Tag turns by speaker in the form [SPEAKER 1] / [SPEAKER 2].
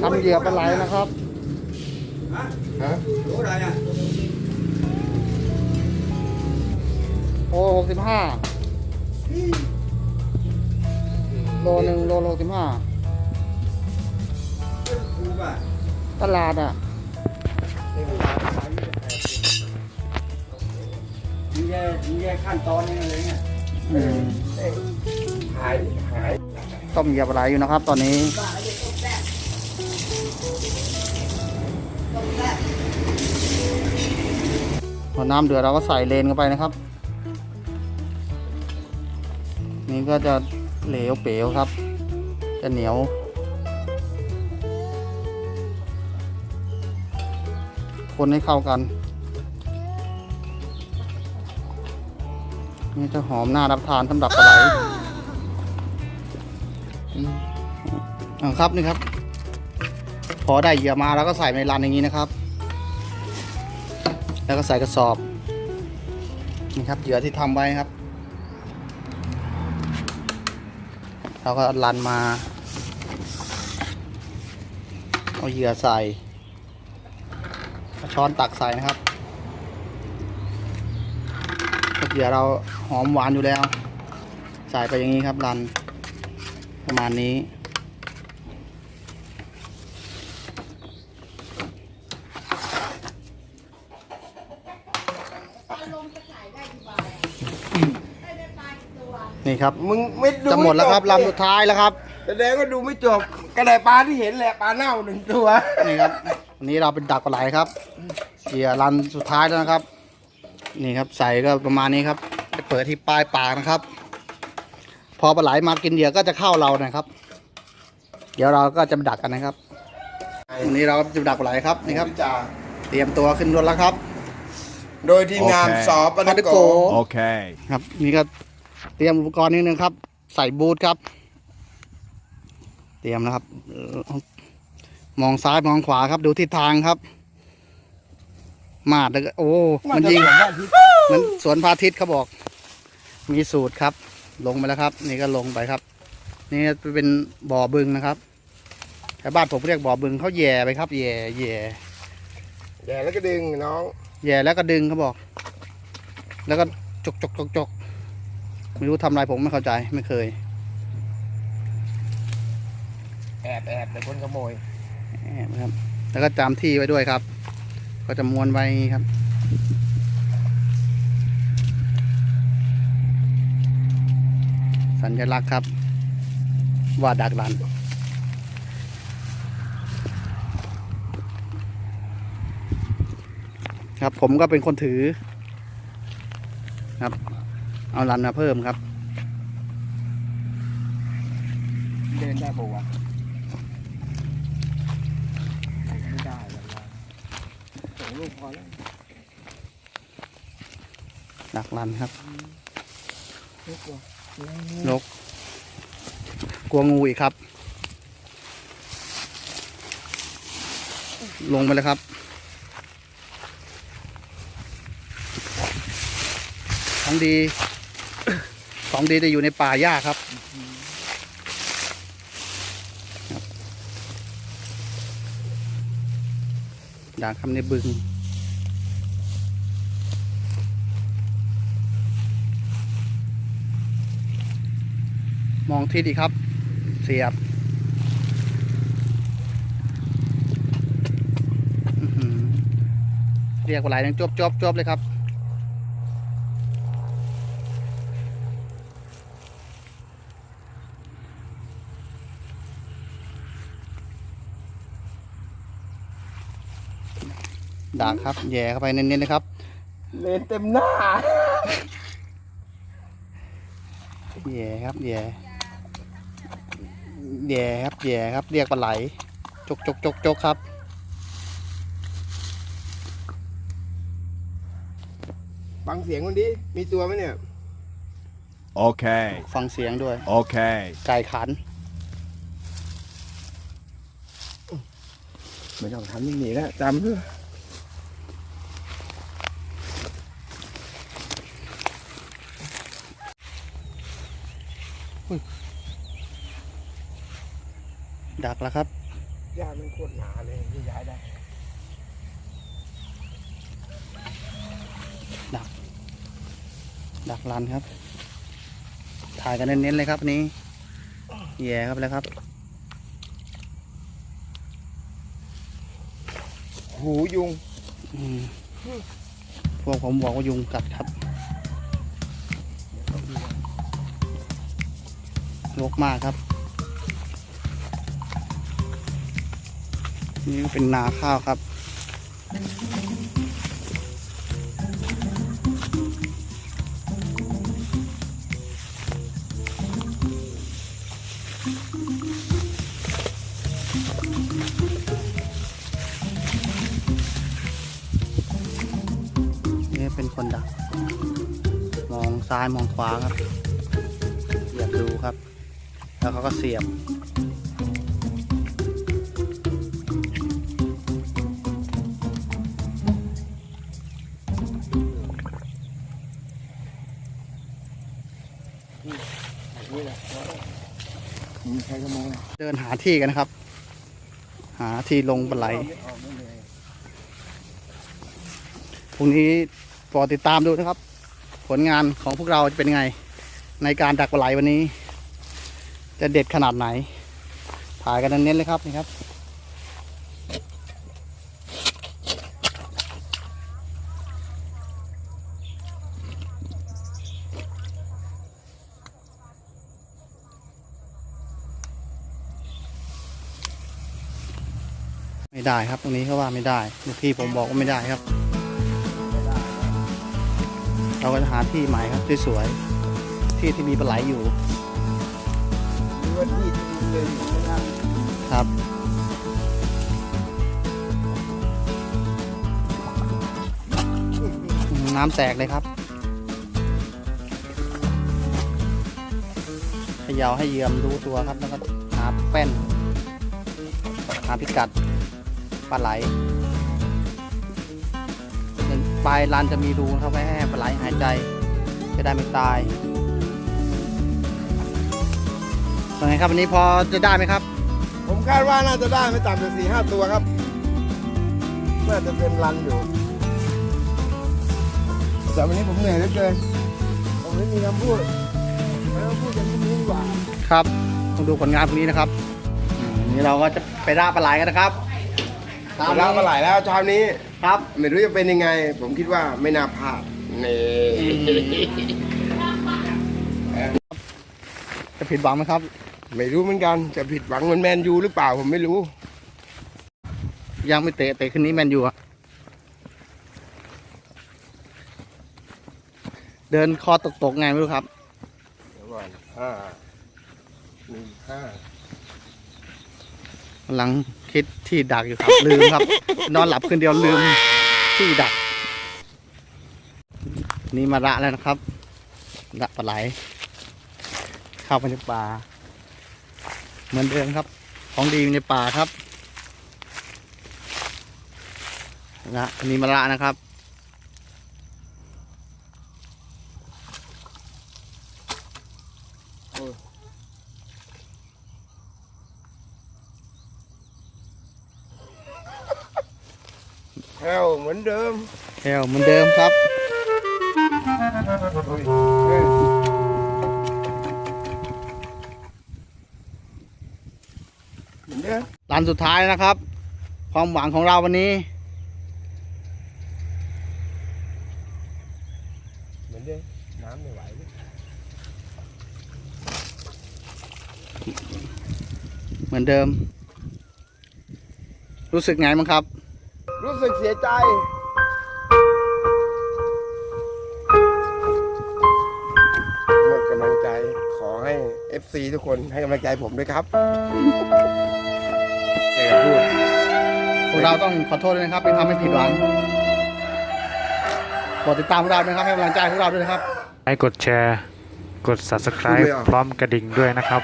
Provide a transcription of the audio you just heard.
[SPEAKER 1] ทำเหยื่อปลาไหลนะครับ
[SPEAKER 2] ฮะ
[SPEAKER 3] รู้อะไรอะ
[SPEAKER 1] โอ้หกสิบห้าโลหนึ่งโลโลสิบห้า
[SPEAKER 3] รู้ป่ะ
[SPEAKER 1] ตลาดอะ
[SPEAKER 2] นี่มันร้านขายยี่สิบแปด
[SPEAKER 3] มีแค่มีแค่ขั้นตอนนี้อะไรเงี้ย
[SPEAKER 1] อืม
[SPEAKER 2] เอ้ยหายหาย
[SPEAKER 1] ต้มเหยื่อปลาไหลอยู่นะครับ ตอนนี้ อน้ำเดือดเราก็ใส่เลนเข้าไปนะครับ นี่ก็จะเหลวเป๋วครับ จะเหนียว คนให้เข้ากัน นี่จะหอมน่ารับทานสำหรับปลาไหลอ่าครับนี่ครับ พอได้เหยื่อมาแล้วก็ใส่ในรันอย่างนี้นะครับ แล้วก็ใส่กระสอบนี่ครับเหยื่อที่ทำไว้ครับ เราก็รันมาเอาเหยื่อใส่ช้อนตักใส่นะครับเหยื่อเราหอมหวานอยู่แล้ว ใส่ไปอย่างนี้ครับรันประมาณนี้ นี่ครับ
[SPEAKER 2] มึงไม่ดู
[SPEAKER 1] จะหมดแล้วครับ
[SPEAKER 2] ไจ
[SPEAKER 1] ลำสุดท้ายแล้วครับ
[SPEAKER 2] แสดงว่าดูไม่จบกระไดปลาที่เห็นแหละปลาเน่าหนึ่งตัว
[SPEAKER 1] นี่ครับวันนี้เราเป็นดักปลาไหลครับเหยื่อรันสุดท้ายแล้วนะครับ นี่ครับใส่ก็ประมาณนี้ครับไปเปิดที่ปลายปากนะครับ พอปลาไหลมากินเหยื่อก็จะเข้าเรานะครับ เดี๋ยวเราก็จะไปดักกันนะครับวันนี้เราจะไปดักปลาไหลครับนี่ครับ
[SPEAKER 2] จ่า
[SPEAKER 1] เตรียมตัวขึ้นรถแล้วครับ
[SPEAKER 2] โดยทีมงาน
[SPEAKER 4] โอเค
[SPEAKER 2] สอป
[SPEAKER 1] ปา
[SPEAKER 2] นั
[SPEAKER 1] ต
[SPEAKER 2] ก
[SPEAKER 1] โก
[SPEAKER 2] โก
[SPEAKER 4] Okay.
[SPEAKER 1] ครับนี่ก็ เตรียมอุปกรณ์นิดนึงครับ ใส่บูทครับ เตรียมนะครับเอ่อมองซ้ายมองขวาครับ ดูทิศทางครับ มาดแล้วก็โอ้ มันยิงเหมือนสวนพระอาทิตย์เขาบอก มีสูตรครับ ลงไปแล้วครับ นี่ก็ลงไปครับ นี่เป็นบ่อบึงนะครับแต่บ้านผมเรียกบ่อบึงเขาแย่ไปครับ แย่แย่
[SPEAKER 2] แย่แล้วก็ดึงน้อง
[SPEAKER 1] แย่แล้วก็ดึงเขาบอก แล้วก็จกจกจกจก ไม่รู้ทำอะไรผมไม่เข้าใจไม่เคย
[SPEAKER 2] แอบแอบเดี๋ยวคนขโมย
[SPEAKER 1] แอบนะครับ แล้วก็จำที่ไว้ด้วยครับ ก็จะม้วนไว้อย่างนี้ครับสัญลักษณ์ครับ ว่าดักรัน ครับผมก็เป็นคนถือครับ เอารันมาเพิ่มครับ
[SPEAKER 2] เดินได้ปะวะไม่ได้หรอกวะสองลูกพอแล้ว
[SPEAKER 1] ดักรันครับ
[SPEAKER 2] ลูกวะ
[SPEAKER 1] นกกลัวงูอีกครับ ลงไปเลยครับของดี ของดีจะอยู่ในป่าหญ้าครับ ด่างคำในบึง มองทิศอีกครับ เสียบเรียกว่าหลายนังจบจบจบเลยครับ ด่างครับ แย่เข้าไปเน้นๆนะครับ
[SPEAKER 2] เลนเต็มหน้า
[SPEAKER 1] แย่ครับ แย่ แย่ครับ แย่ครับ เรียกปลาไหล จกจกจกจกครับ
[SPEAKER 2] ฟังเสียงคนดิ มีตัวไหมเนี่ย
[SPEAKER 4] Okay.
[SPEAKER 1] ฟังเสียงด้วย
[SPEAKER 4] Okay.
[SPEAKER 1] ไก่ขัน
[SPEAKER 2] ไม่ต้องทำนี่หนีแล้วจำเถอ
[SPEAKER 1] ดักแล้วครับ
[SPEAKER 2] หญ้ามันโคตรหนาเลยที่ย้ายได้
[SPEAKER 1] ดักรันครับ ถ่ายกันเน้นๆเลยครับอันนี้ แย่ครับแล้วครับ
[SPEAKER 2] หูยุง
[SPEAKER 1] อืมพวกผมบอกว่ายุงกัดครับ รกมากครับ นี่เป็นนาข้าวครับ นี่เป็นคนดัก มองซ้ายมองขวาครับเหยียบดูครับ แล้วเขาก็เสียบ
[SPEAKER 2] มีใครก็มอง
[SPEAKER 1] เดินหาที่กันนะครับ หาที่ลงปลาไหลพรุ่งนี้รอติดตามดูนะครับ ผลงานของพวกเราจะเป็นไง ในการดักปลาไหลวันนี้ จะเด็ดขนาดไหน ถ่ายกันเน้นๆเลยครับนี่ครับ ไม่ได้ครับตรงนี้เขาว่าไม่ได้ลูกพี่ผมบอกว่าไม่ได้ครับ เราก็จะหาที่ใหม่ครับสวยๆที่ที่มีปลาไหลอยู่
[SPEAKER 2] ว่าที่ที่มีเลยอยู่ข้างล่าง
[SPEAKER 1] ครับ น้ำแตกเลยครับเขยาวให้เยื่อมรู้ตัวครับแล้วก็หาแป้น หาพิกัดปลาไหลปลายลานจะมีรูนะครับไว้ให้ปลาไหลหายใจ จะได้ไม่ตาย เป็นไงครับวันนี้พอจะได้ไหมครับ
[SPEAKER 2] ผมคาดว่าน่าจะได้ไม่ต่ำกว่าสี่ห้าตัวครับ น่าจะเป็นรันอยู่ แต่วันนี้ผมเหนื่อยเหลือเกิน ผมไม่มีคำพูดไม่ต้องพูดกันพรุ่งนี้ดีกว่า
[SPEAKER 1] ครับต้องดูผลงานพรุ่งนี้นะครับอืมนี่เราก็จะไปล่าปลาไหลกันนะครับตาม
[SPEAKER 2] เวลามาหลายแล้วเช้านี้
[SPEAKER 1] ครับ
[SPEAKER 2] ไม่รู้จะเป็นยังไง ผมคิดว่าไม่น่าพลาดนี่
[SPEAKER 1] จะผิดหวังไหมครับ
[SPEAKER 2] ไม่รู้เหมือนกันจะผิดหวังเหมือนแมนยูหรือเปล่าผมไม่รู้
[SPEAKER 1] ยังไม่เตะเตะคืนนี้แมนยูอะเดินคอตกตกๆไงไม่รู้ครับ
[SPEAKER 2] เดี๋ยวก่อนห้าหนึ่งห้ากำ
[SPEAKER 1] ลังคิดที่ดักอยู่ครับ ลืมครับ นอนหลับคืนเดียวลืมที่ดัก นี่มาละแล้วนะครับละปลาไหลเข้าไปในป่า เหมือนเดิมครับ ของดีอยู่ในป่าครับละอันนี้มาละนะครับ
[SPEAKER 2] แถวเหมือนเดิม
[SPEAKER 1] แถวเหมือนเดิมครับ
[SPEAKER 2] เฮ้ยเหมือนเดิม
[SPEAKER 1] ร้า นสุดท้ายนะครับ ความหวังของเราวันนี้
[SPEAKER 2] เหมือนเดิมน้ำไม่ไหวเลย
[SPEAKER 1] เหมือนเดิม รู้สึกไงบ้างครับ
[SPEAKER 2] รู้สึกเสียใจหมดกำลังใจขอให้ FC ทุกคนให้กำลังใจผมด้วยครับ
[SPEAKER 1] เราต้องขอโทษด้วยนะครับที่ทำให้ผิดหวังกดติดตามพวกเราด้วยนะครับให้กำลังใจพวกเราด้วยนะครับ
[SPEAKER 5] ให้กดแชร์ กด subscribe พร้อมกระดิ่งด้วยนะครับ